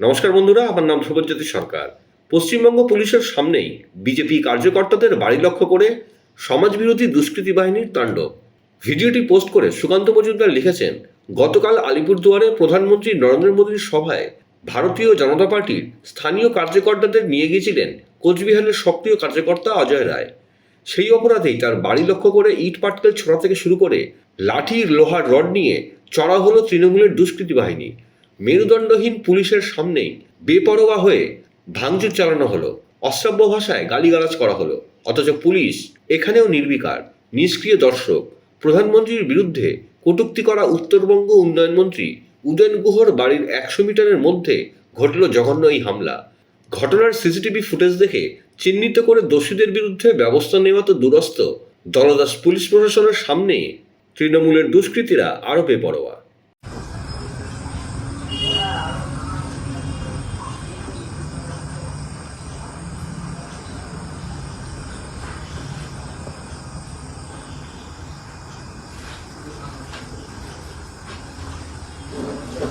নমস্কার বন্ধুরা, আমার নাম শুভজ্যোতি সরকার। পশ্চিমবঙ্গ পুলিশের সামনেই বিজেপি কার্যকর্তাদের বাড়ি লক্ষ্য করে সমাজবিরোধী দুষ্কৃতী বাহিনীর তাণ্ডব। ভিডিওটি পোস্ট করে সুকান্ত মজুমদার লিখেছেন, গতকাল আলিপুরদুয়ারে প্রধানমন্ত্রী নরেন্দ্র মোদীর সভায় ভারতীয় জনতা পার্টির স্থানীয় কার্যকর্তাদের নিয়ে গিয়েছিলেন কোচবিহারের সক্রিয় কার্যকর্তা অজয় রায়। সেই অপরাধেই তার বাড়ি লক্ষ্য করে ইট পাটকেল ছোড়া থেকে শুরু করে লাঠির লোহার রড নিয়ে চড়া হলো তৃণমূলের দুষ্কৃতী বাহিনী। মেরুদণ্ডহীন পুলিশের সামনেই বেপরোয়া হয়ে ভাঙচুর চালানো হলো। অশ্রাব্য ভাষায় গালিগালাজ করা হলো। অথচ পুলিশ এখানেও নির্বিকার, নিষ্ক্রিয় দর্শক। প্রধানমন্ত্রীর বিরুদ্ধে কটূক্তি করা উত্তরবঙ্গ উন্নয়ন মন্ত্রী উদয়ন গুহর বাড়ির একশো মিটারের মধ্যে ঘটল জঘন্য এই হামলা। ঘটনার সিসিটিভি ফুটেজ দেখে চিহ্নিত করে দোষীদের বিরুদ্ধে ব্যবস্থা নেওয়া তো দূরস্থ দলদাস পুলিশ প্রশাসনের সামনে তৃণমূলের দুষ্কৃতীরা আরও বেপরোয়া।